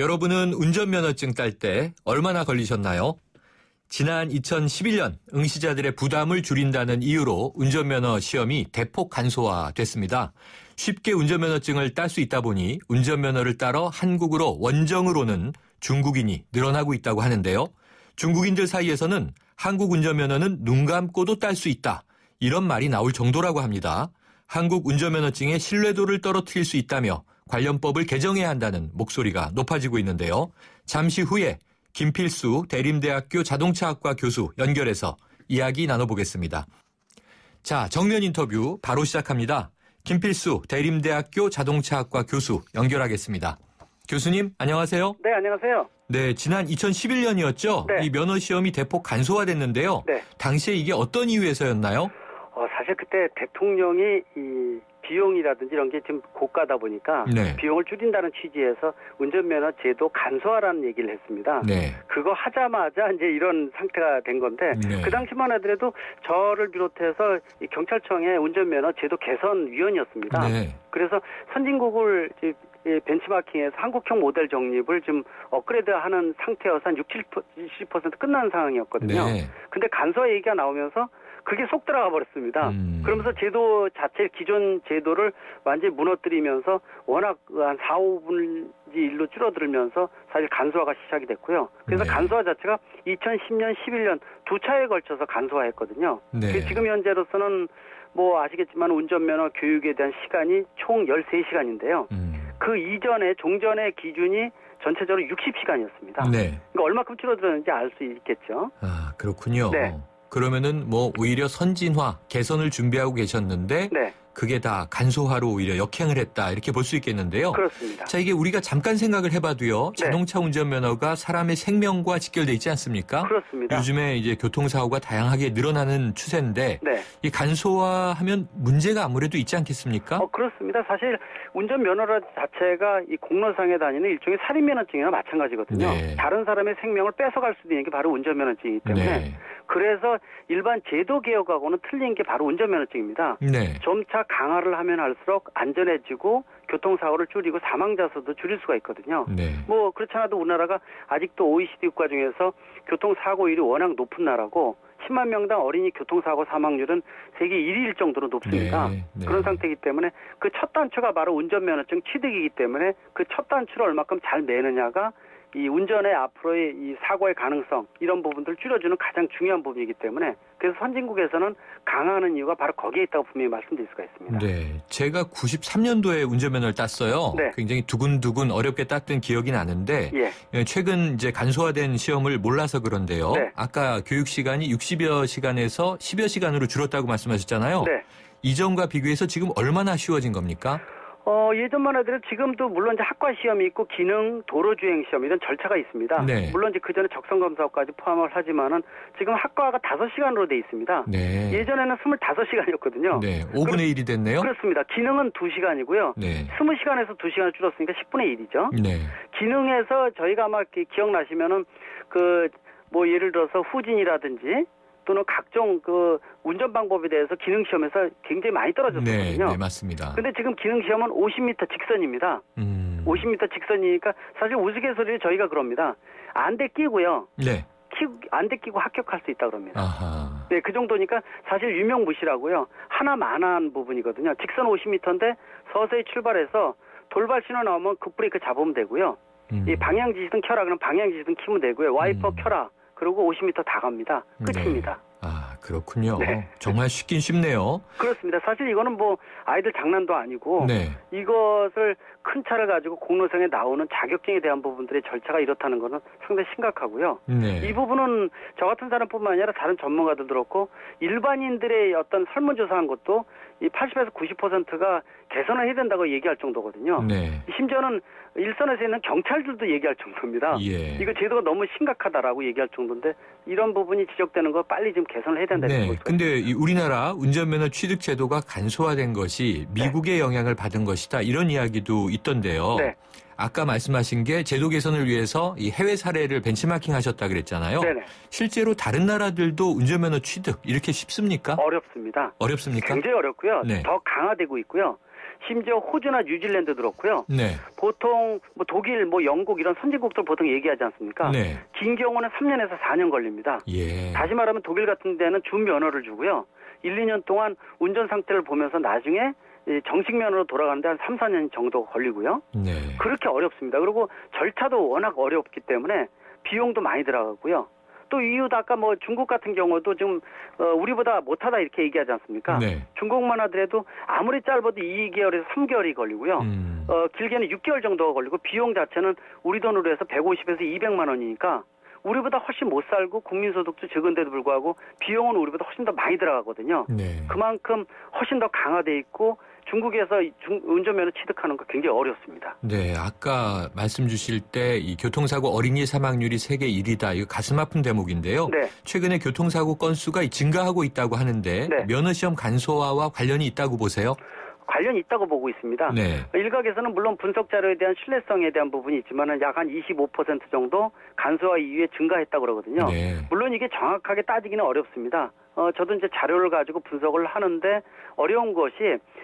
여러분은 운전면허증 딸 때 얼마나 걸리셨나요? 지난 2011년 응시자들의 부담을 줄인다는 이유로 운전면허 시험이 대폭 간소화됐습니다. 쉽게 운전면허증을 딸 수 있다 보니 운전면허를 따러 한국으로 원정으로는 중국인이 늘어나고 있다고 하는데요. 중국인들 사이에서는 한국 운전면허는 눈 감고도 딸 수 있다. 이런 말이 나올 정도라고 합니다. 한국 운전면허증의 신뢰도를 떨어뜨릴 수 있다며 관련법을 개정해야 한다는 목소리가 높아지고 있는데요. 잠시 후에 김필수 대림대학교 자동차학과 교수 연결해서 이야기 나눠보겠습니다. 자, 정면 인터뷰 바로 시작합니다. 김필수 대림대학교 자동차학과 교수 연결하겠습니다. 교수님, 안녕하세요. 네, 안녕하세요. 네, 지난 2011년이었죠. 네. 이 면허 시험이 대폭 간소화됐는데요. 네. 당시에 이게 어떤 이유에서였나요? 어, 사실 그때 대통령이 이 비용이라든지 이런 게 지금 고가다 보니까 네. 비용을 줄인다는 취지에서 운전면허 제도 간소화라는 얘기를 했습니다. 네. 그거 하자마자 이제 이런 상태가 된 건데 네. 그 당시만 하더라도 저를 비롯해서 이 경찰청의 운전면허 제도 개선 위원이었습니다. 네. 그래서 선진국을 이 벤치마킹에서 한국형 모델 정립을 좀 업그레이드하는 상태여서 한 60, 70% 끝난 상황이었거든요. 네. 근데 간소화 얘기가 나오면서 그게 쏙 들어가 버렸습니다. 음. 그러면서 제도 자체 기존 제도를 완전히 무너뜨리면서 워낙 한 4, 5분지 1로 줄어들면서 사실 간소화가 시작이 됐고요. 그래서 네. 간소화 자체가 2010년, 11년 두 차에 걸쳐서 간소화했거든요. 네. 그 지금 현재로서는 뭐 아시겠지만 운전면허 교육에 대한 시간이 총 13시간인데요. 음. 그 이전에 종전의 기준이 전체적으로 60시간이었습니다. 네. 그러니까 얼마큼 줄어들었는지 알 수 있겠죠. 아, 그렇군요. 네. 그러면은 뭐 오히려 선진화, 개선을 준비하고 계셨는데 네, 그게 다 간소화로 오히려 역행을 했다 이렇게 볼 수 있겠는데요. 그렇습니다. 자, 이게 우리가 잠깐 생각을 해봐도요. 네. 자동차 운전면허가 사람의 생명과 직결돼 있지 않습니까? 그렇습니다. 요즘에 이제 교통사고가 다양하게 늘어나는 추세인데 네. 이 간소화하면 문제가 아무래도 있지 않겠습니까? 어, 그렇습니다. 사실 운전면허라 자체가 이 공로상에 다니는 일종의 살인면허증이나 마찬가지거든요. 네. 다른 사람의 생명을 뺏어갈 수 있는 게 바로 운전면허증이기 때문에 네. 그래서 일반 제도 개혁하고는 틀린 게 바로 운전면허증입니다. 네. 점차 강화를 하면 할수록 안전해지고 교통사고를 줄이고 사망자 수도 줄일 수가 있거든요. 네. 뭐 그렇지 않아도 우리나라가 아직도 OECD 국가 중에서 교통사고율이 워낙 높은 나라고 10만 명당 어린이 교통사고 사망률은 세계 1위일 정도로 높습니다. 네, 네. 그런 상태이기 때문에 그 첫 단추가 바로 운전면허증 취득이기 때문에 그 첫 단추를 얼마큼 잘 내느냐가 이 운전의 앞으로의 이 사고의 가능성 이런 부분들을 줄여주는 가장 중요한 부분이기 때문에 그래서 선진국에서는 강화하는 이유가 바로 거기에 있다고 분명히 말씀드릴 수가 있습니다. 네. 제가 93년도에 운전면허를 땄어요. 네. 굉장히 두근두근 어렵게 땄던 기억이 나는데 예, 예, 최근 이제 간소화된 시험을 몰라서 그런데요. 네. 아까 교육 시간이 60여 시간에서 10여 시간으로 줄었다고 말씀하셨잖아요. 네. 이전과 비교해서 지금 얼마나 쉬워진 겁니까? 어, 예전만 하더라도 지금도 물론 이제 학과 시험이 있고 기능 도로 주행 시험 이런 절차가 있습니다. 네. 물론 이제 그 전에 적성 검사까지 포함을 하지만은 지금 학과가 5시간으로 돼 있습니다. 네. 예전에는 25시간이었거든요. 네. 5분의 1이 됐네요. 그렇습니다. 기능은 2시간이고요. 네. 20시간에서 2시간을 줄었으니까 10분의 1이죠. 네. 기능에서 저희가 아마 기- 기억나시면은 그 뭐 예를 들어서 후진이라든지 또는 각종 그 운전 방법에 대해서 기능 시험에서 굉장히 많이 네, 떨어졌거든요. 네, 맞습니다. 근데 지금 기능 시험은 50m 직선입니다. 음. 50m 직선이니까 사실 우스갯소리를 저희가 그럽니다. 안대 끼고요. 네. 키, 안대 끼고 합격할 수 있다 그럽니다. 아하. 네, 그 정도니까 사실 유명무실하고요. 하나 만한 부분이거든요. 직선 50m인데 서서히 출발해서 돌발 신호 나오면 급브레이크 잡으면 되고요. 음. 이 방향 지시등 켜라 그러면 방향 지시등 키면 되고요. 와이퍼 음. 켜라. 그리고 50m 다 갑니다. 끝입니다. 아, 그렇군요. 네. 정말 쉽긴 쉽네요. 그렇습니다. 사실 이거는 뭐 아이들 장난도 아니고 네. 이것을 큰 차를 가지고 공로상에 나오는 자격증에 대한 부분들의 절차가 이렇다는 것은 상당히 심각하고요. 네. 이 부분은 저 같은 사람뿐만 아니라 다른 전문가들도 그렇고 일반인들의 어떤 설문조사한 것도 이 80에서 90%가 개선을 해야 된다고 얘기할 정도거든요. 네. 심지어는 일선에서 있는 경찰들도 얘기할 정도입니다. 예. 이거 제도가 너무 심각하다라고 얘기할 정도인데 이런 부분이 지적되는 거 빨리 좀 개선을 해야 된다는 네. 거죠. 근데 이 우리나라 운전면허 취득 제도가 간소화된 것이 미국의 영향을 받은 것이다. 이런 이야기도 있던데요. 네. 아까 말씀하신 게 제도 개선을 위해서 이 해외 사례를 벤치마킹 하셨다 그랬잖아요. 네네. 실제로 다른 나라들도 운전면허 취득 이렇게 쉽습니까? 어렵습니다. 어렵습니까? 굉장히 어렵고요. 네. 더 강화되고 있고요. 심지어 호주나 뉴질랜드 들었고요. 네. 보통 뭐 독일, 뭐 영국 이런 선진국들 보통 얘기하지 않습니까? 네. 긴 경우는 3년에서 4년 걸립니다. 예. 다시 말하면 독일 같은 데는 준 면허를 주고요. 1, 2년 동안 운전 상태를 보면서 나중에 이 정식 면허로 돌아가는데 한 3, 4년 정도 걸리고요. 네. 그렇게 어렵습니다. 그리고 절차도 워낙 어렵기 때문에 비용도 많이 들어가고요. 또 이유도 아까 뭐 중국 같은 경우도 지금 어, 우리보다 못하다 이렇게 얘기하지 않습니까? 네. 중국만 하더라도 아무리 짧아도 2개월에서 3개월이 걸리고요. 음. 어, 길게는 6개월 정도가 걸리고 비용 자체는 우리 돈으로 해서 150에서 200만 원이니까 우리보다 훨씬 못 살고 국민소득도 적은데도 불구하고 비용은 우리보다 훨씬 더 많이 들어가거든요. 네. 그만큼 훨씬 더 강화돼 있고 중국에서 이 중- 운전면허 취득하는 거 굉장히 어렵습니다. 네, 아까 말씀 주실 때 이 교통사고 어린이 사망률이 세계 1위다. 이거 가슴 아픈 대목인데요. 네. 최근에 교통사고 건수가 증가하고 있다고 하는데 네. 면허 시험 간소화와 관련이 있다고 보세요? 관련이 있다고 보고 있습니다. 네. 일각에서는 물론 분석 자료에 대한 신뢰성에 대한 부분이 있지만은 약 한 25% 정도 간소화 이후에 증가했다고 그러거든요. 네. 물론 이게 정확하게 따지기는 어렵습니다. 어, 저도 이제 자료를 가지고 분석을 하는데 어려운 것이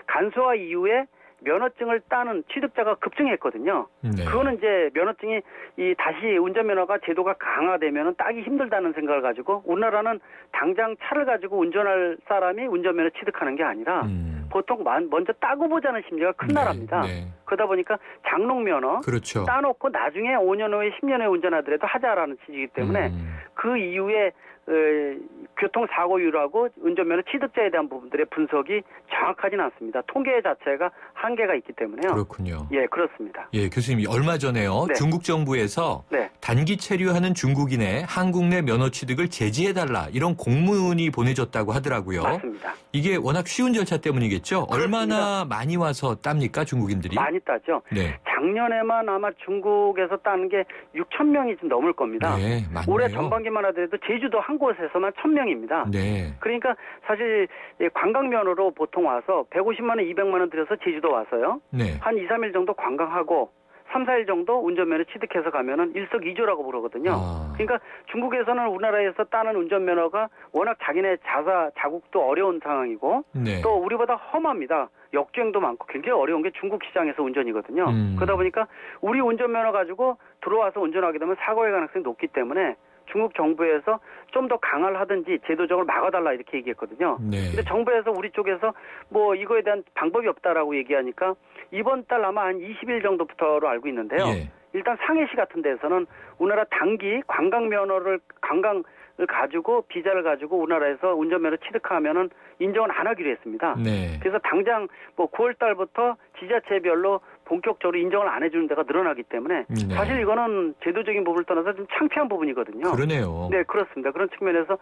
간소화 이후에 면허증을 따는 취득자가 급증했거든요. 네. 그거는 이제 면허증이 이 다시 운전면허가 제도가 강화되면 따기 힘들다는 생각을 가지고 우리나라는 당장 차를 가지고 운전할 사람이 운전면허 취득하는 게 아니라 음. 보통 만- 먼저 따고 보자는 심리가 큰 네, 나라입니다. 네. 그러다 보니까 장롱 면허 그렇죠. 따놓고 나중에 5년 후에 10년 후에 운전하더라도 하자라는 취지이기 때문에 음. 그 이후에 어, 교통사고율하고 운전면허 취득자에 대한 부분들의 분석이 정확하지는 않습니다. 통계 자체가 한계가 있기 때문에요. 그렇군요. 예, 그렇습니다. 예, 교수님 얼마 전에요. 네. 중국 정부에서 네. 단기 체류하는 중국인의 한국 내 면허 취득을 제지해달라 이런 공문이 보내졌다고 하더라고요. 맞습니다. 이게 워낙 쉬운 절차 때문이겠죠. 얼마나 많이 와서 답니까 중국인들이? 많이 따죠. 네, 작년에만 아마 중국에서 따는 게 6천 명이 좀 넘을 겁니다. 네, 맞네요. 올해 전반기만 하더라도 제주도 한 곳에서만 천 명입니다. 네, 그러니까 사실 이 관광면허로 보통 와서 150만 원, 200만 원 들여서 제주도 와서요. 네, 한 2, 3일 정도 관광하고 3, 4일 정도 운전면허 취득해서 가면은 일석이조라고 부르거든요. 아. 그러니까 중국에서는 우리나라에서 따는 운전면허가 워낙 자기네 자사 자국도 어려운 상황이고 네, 또 우리보다 험합니다. 역주행도 많고 굉장히 어려운 게 중국 시장에서 운전이거든요. 음. 그러다 보니까 우리 운전면허 가지고 들어와서 운전하게 되면 사고의 가능성이 높기 때문에 중국 정부에서 좀 더 강화를 하든지 제도적으로 막아달라 이렇게 얘기했거든요. 네, 근데 정부에서 우리 쪽에서 뭐 이거에 대한 방법이 없다라고 얘기하니까 이번 달 아마 한 20일 정도부터로 알고 있는데요. 예, 일단 상해시 같은 데서는 우리나라 단기 관광 면허를 관광을 가지고 비자를 가지고 우리나라에서 운전면허 취득하면은 인정을 안 하기로 했습니다. 네, 그래서 당장 뭐 9월 달부터 지자체별로 본격적으로 인정을 안 해주는 데가 늘어나기 때문에 네. 사실 이거는 제도적인 부분을 떠나서 좀 창피한 부분이거든요. 그러네요. 네, 그렇습니다. 그런 측면에서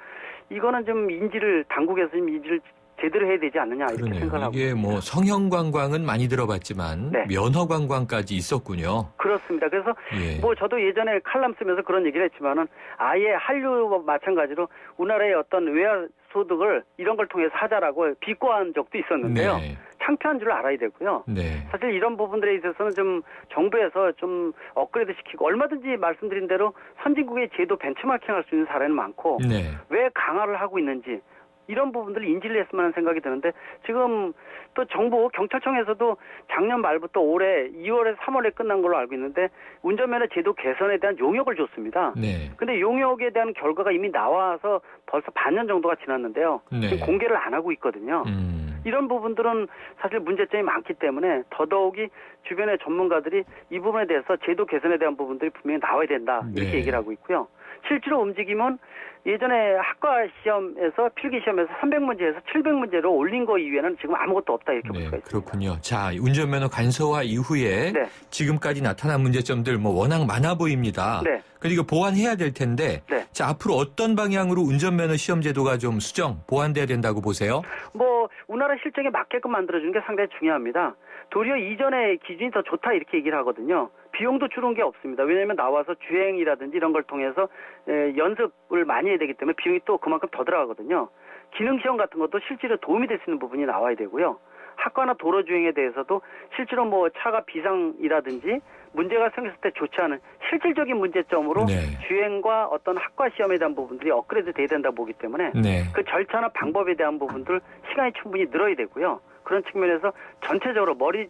이거는 좀 인지를 당국에서 좀 인지를 제대로 해야 되지 않느냐 이렇게 그러네요. 생각하고 이게 뭐. 성형 관광은 많이 들어봤지만 네. 면허 관광까지 있었군요. 그렇습니다. 그래서 예. 뭐 저도 예전에 칼럼 쓰면서 그런 얘기를 했지만은 아예 한류와 마찬가지로 우리나라의 어떤 외화 소득을 이런 걸 통해서 하자라고 비꼬한 적도 있었는데요. 네, 창피한 줄 알아야 되고요. 네, 사실 이런 부분들에 있어서는 좀 정부에서 좀 업그레이드 시키고 얼마든지 말씀드린 대로 선진국의 제도 벤치마킹 할 수 있는 사례는 많고 네, 왜 강화를 하고 있는지 이런 부분들을 인지를 했으면 하는 생각이 드는데 지금 또 정부 경찰청에서도 작년 말부터 올해 2월에 3월에 끝난 걸로 알고 있는데 운전면허 제도 개선에 대한 용역을 줬습니다. 네, 근데 용역에 대한 결과가 이미 나와서 벌써 반년 정도가 지났는데요. 네. 지금 공개를 안 하고 있거든요. 음, 이런 부분들은 사실 문제점이 많기 때문에 더더욱이 주변의 전문가들이 이 부분에 대해서 제도 개선에 대한 부분들이 분명히 나와야 된다 이렇게 네. 얘기를 하고 있고요. 실제로 움직이면 예전에 학과 시험에서 필기 시험에서 300문제에서 700문제로 올린 거 이외에는 지금 아무것도 없다 이렇게 볼 네, 수가 있습니다. 그렇군요. 자, 운전면허 간소화 이후에 네. 지금까지 나타난 문제점들 뭐 워낙 많아 보입니다. 네. 그리고 보완해야 될 텐데, 네. 자 앞으로 어떤 방향으로 운전면허 시험 제도가 좀 수정 보완돼야 된다고 보세요? 뭐 우리나라 실정에 맞게끔 만들어 주는 게 상당히 중요합니다. 도리어 이전의 기준이 더 좋다 이렇게 얘기를 하거든요. 비용도 줄은 게 없습니다. 왜냐하면 나와서 주행이라든지 이런 걸 통해서 에, 연습을 많이 해야 되기 때문에 비용이 또 그만큼 더 들어가거든요. 기능 시험 같은 것도 실제로 도움이 될 수 있는 부분이 나와야 되고요. 학과나 도로 주행에 대해서도 실제로 뭐 차가 비상이라든지 문제가 생겼을 때 좋지 않은 실질적인 문제점으로 네. 주행과 어떤 학과 시험에 대한 부분들이 업그레이드 돼야 된다고 보기 때문에 네. 그 절차나 방법에 대한 부분들 시간이 충분히 늘어야 되고요. 그런 측면에서 전체적으로 머리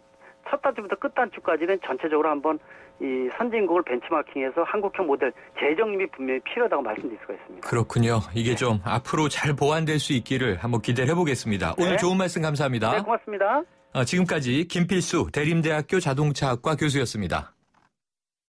첫 단추부터 끝 단추까지는 전체적으로 한번 이 선진국을 벤치마킹해서 한국형 모델 재정립이 분명히 필요하다고 말씀드릴 수가 있습니다. 그렇군요. 이게 좀 앞으로 잘 보완될 수 있기를 한번 기대를 해보겠습니다. 오늘 네. 좋은 말씀 감사합니다. 네, 고맙습니다. 어, 지금까지 김필수 대림대학교 자동차학과 교수였습니다.